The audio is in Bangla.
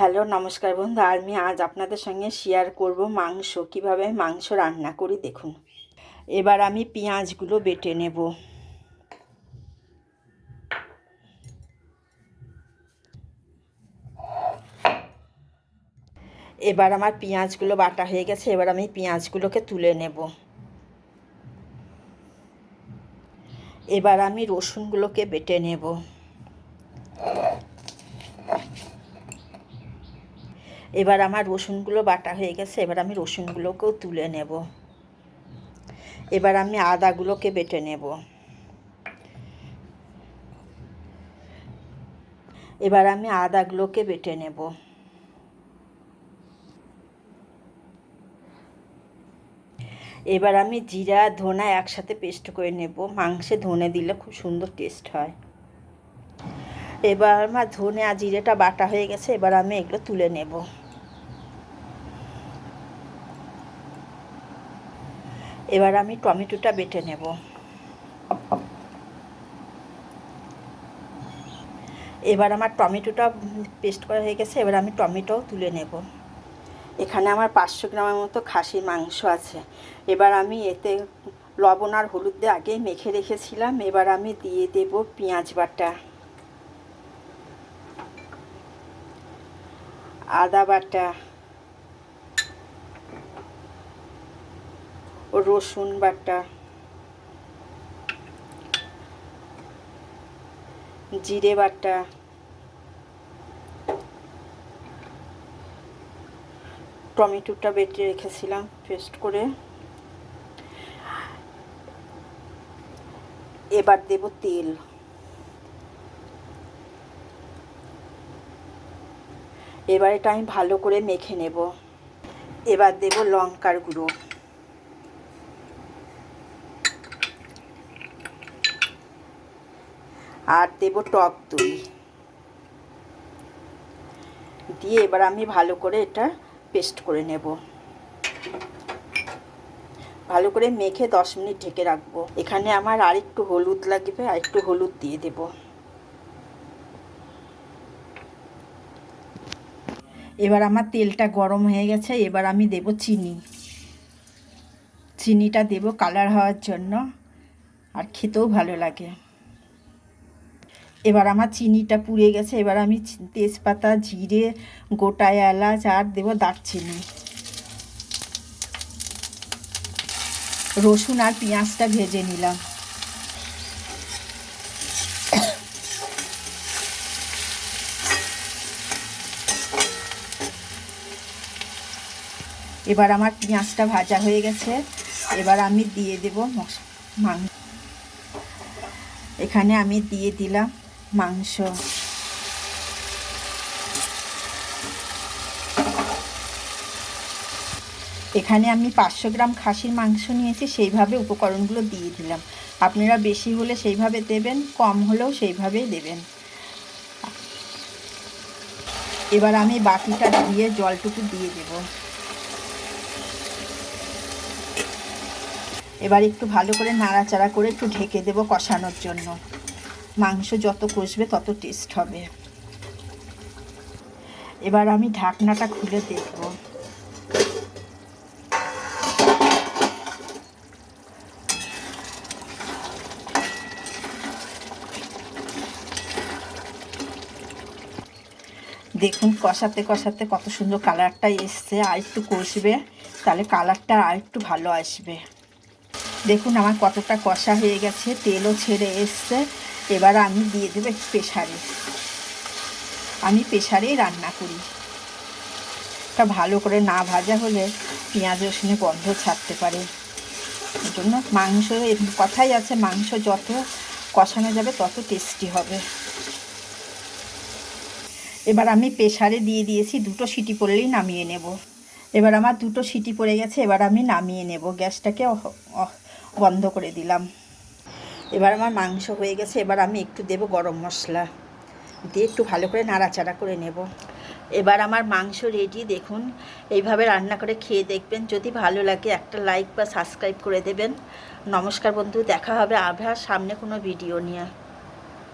হ্যালো, নমস্কার বন্ধু আমি আজ আপনাদের সঙ্গে শেয়ার করব মাংস। কীভাবে মাংস রান্না করি দেখুন। এবার আমি পেঁয়াজগুলো বেটে নেব। এবার আমার পেঁয়াজগুলো বাটা হয়ে গেছে। এবার আমি পেঁয়াজগুলোকে তুলে নেব। এবার আমি রসুনগুলোকে বেটে নেব। এবার আমার রসুনগুলো বাটা হয়ে গেছে, এবার আমি রসুনগুলোকেও তুলে নেব। এবার আমি আদাগুলোকে বেটে নেব। এবার আমি আদাগুলোকে বেটে নেব। এবার আমি জিরা, ধনা একসাথে পেস্ট করে নেব। মাংসে ধনে দিলে খুব সুন্দর টেস্ট হয়। এবার আমার ধনে আর জিরেটা বাটা হয়ে গেছে, এবার আমি এগুলো তুলে নেব। এবার আমি টমেটোটা বেটে নেব। এবার আমার টমেটোটা পেস্ট করা হয়ে গেছে, এবার আমি টমেটোও তুলে নেব। এখানে আমার পাঁচশো গ্রামের মতো খাসির মাংস আছে। এবার আমি এতে লবণ আর হলুদ দিয়ে আগেই মেখে রেখেছিলাম, এবার আমি দিয়ে দেব পেঁয়াজ বাটা। আদা বাটা। রসুন বাটা, জিরে বাটা, টমেটোটা বেটে রেখেছিলাম পেস্ট করে। এবার দেব তেল। এবার এটা আমি ভালো করে মেখে নেব। এবার দেব লঙ্কার গুঁড়ো। আর দেব টক দই। দিয়ে এবার আমি ভালো করে এটা পেস্ট করে নেব। ভালো করে মেখে দশ মিনিট ঢেকে রাখব। এখানে আমার আর একটু হলুদ লাগবে, আর একটু হলুদ দিয়ে দেব। এবার আমার তেলটা গরম হয়ে গেছে, এবার আমি দেব চিনি। চিনিটা দেব কালার হওয়ার জন্য, আর খেতেও ভালো লাগে। এবার আমার চিনিটা পুড়ে গেছে, এবার আমি তেজপাতা, জিরে, গোটা এলাচ আর দেবো দারচিনি। রসুন আর পেঁয়াজটা ভেজে নিলাম। এবার আমার পেঁয়াজটা ভাজা হয়ে গেছে, এবার আমি দিয়ে দেব মাংস। এখানে আমি দিয়ে দিলাম মাংস। এখানে আমি পাঁচশো গ্রাম খাসির মাংস নিয়েছি, সেইভাবে উপকরণগুলো দিয়ে দিলাম। আপনারা বেশি হলে সেইভাবে দেবেন, কম হলেও সেইভাবেই দেবেন। এবার আমি বাকিটা দিয়ে জলটুকু দিয়ে দেব। এবার একটু ভালো করে নাড়াচাড়া করে একটু ঢেকে দেব কষানোর জন্য। মাংস যত কষবে তত টেস্ট হবে। এবার আমি ঢাকনাটা খুলে দেখব। দেখুন কষাতে কষাতে কত সুন্দর কালারটা এসছে, আর একটু কষবে, তাহলে কালারটা আর একটু ভালো আসবে। দেখুন আমার কতটা কষা হয়ে গেছে, তেলও ছেড়ে এসছে। এবার আমি দিয়ে দেবো প্রেশারে আমি প্রেশারেই রান্না করি। তা ভালো করে না ভাজা হলে পেঁয়াজ রসুনে গন্ধ ছাড়তে পারে। ওই জন্য মাংস কথাই আছে, মাংস যত কষানো যাবে তত টেস্টি হবে। এবার আমি প্রেশারে দিয়ে দিয়েছি দুটো সিটি পড়লেই নামিয়ে নেব। এবার আমার দুটো সিটি পড়ে গেছে, এবার আমি নামিয়ে নেব। গ্যাসটাকে বন্ধ করে দিলাম। এবার আমার মাংস হয়ে গেছে, এবার আমি একটু দেব গরম মশলা। দিয়ে একটু ভালো করে নাড়াচাড়া করে নেব। এবার আমার মাংস রেডি দেখুন। এইভাবে রান্না করে খেয়ে দেখবেন। যদি ভালো লাগে, একটা লাইক বা সাবস্ক্রাইব করে দেবেন। নমস্কার বন্ধু, দেখা হবে আবার সামনে কোনো ভিডিও নিয়ে।